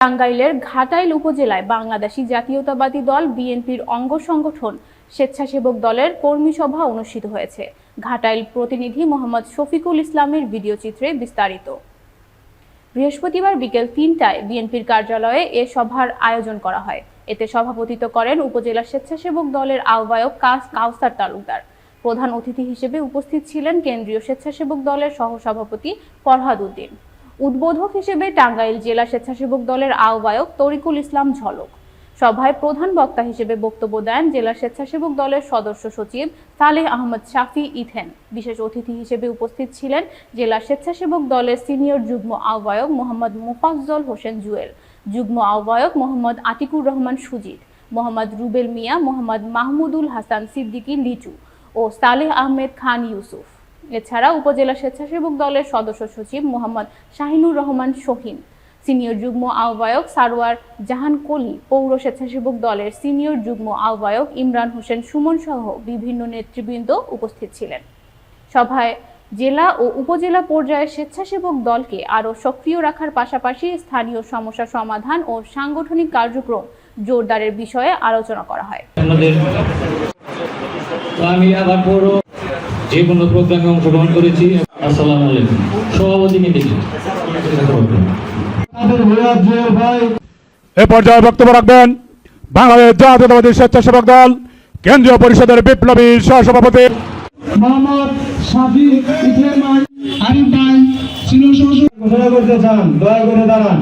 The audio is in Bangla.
টাঙ্গাইলের ঘাটাইল উপজেলায় বাংলাদেশি জাতীয়তাবাদী দল বিএনপির অঙ্গ সংগঠন স্বেচ্ছাসেবক দলের কর্মী সভা অনুষ্ঠিত হয়েছে। ঘাটাইল প্রতিনিধি মোহাম্মদ শফিকুল ইসলামের ভিডিও চিত্রে বিস্তারিত। বৃহস্পতিবার বিকেল তিনটায় বিএনপির কার্যালয়ে এ সভার আয়োজন করা হয়। এতে সভাপতিত্ব করেন উপজেলা স্বেচ্ছাসেবক দলের আহ্বায়ক কাস কাউসার তালুকদার। প্রধান অতিথি হিসেবে উপস্থিত ছিলেন কেন্দ্রীয় স্বেচ্ছাসেবক দলের সহসভাপতি ফরহাদ উদ্দিন। উদ্বোধক হিসেবে টাঙ্গাইল জেলা স্বেচ্ছাসেবক দলের আহ্বায়ক তরিকুল ইসলাম ঝলক। সভায় প্রধান বক্তা হিসেবে বক্তব্য দেন জেলা স্বেচ্ছাসেবক দলের সদস্য সচিব সালেহ আহমদ শাফি ইথেন। বিশেষ অতিথি হিসেবে উপস্থিত ছিলেন জেলা স্বেচ্ছাসেবক দলের সিনিয়র যুগ্ম আহ্বায়ক মোহাম্মদ মোফাজ্জল হোসেন জুয়েল, যুগ্ম আহ্বায়ক মোহাম্মদ আতিকুর রহমান সুজিত, মোহাম্মদ রুবেল মিয়া, মোহাম্মদ মাহমুদুল হাসান সিদ্দিকী লিচু ও সালেহ আহমেদ খান ইউসুফ। এছাড়া উপজেলা স্বেচ্ছাসেবক দলের সদস্য সচিব মোহাম্মদ শাহিনুর রহমান শহীন। সিনিয়র যুগ্ম আহ্বায়ক সারোয়ার জাহান কলি, পৌর স্বেচ্ছাসেবক দলের সিনিয়র যুগ্ম আহ্বায়ক ইমরান হোসেন সুমন সহ বিভিন্ন নেতৃবৃন্দ উপস্থিত ছিলেন। সভায় জেলা ও উপজেলা পর্যায়ে স্বেচ্ছাসেবক দলকে আরও সক্রিয় রাখার পাশাপাশি স্থানীয় সমস্যা সমাধান ও সাংগঠনিক কার্যক্রম জোরদারের বিষয়ে আলোচনা করা হয়। যে কোনো প্রোগ্রামে অংশগ্রহণ করেছি। আসসালামু আলাইকুম। সভাপতিকে দেখি এ পর্যায়ে বক্তব্য রাখবেন বাংলাদেশ জাতীয়তাবাদী স্বেচ্ছাসেবক দল কেন্দ্রীয় পরিষদের বিপ্লবী সহসভাপতি। মোহাম্মদ শাফি ইথেন আরিফ ভাই ঘোষণা করতে চান দয়া করে দাঁড়ান।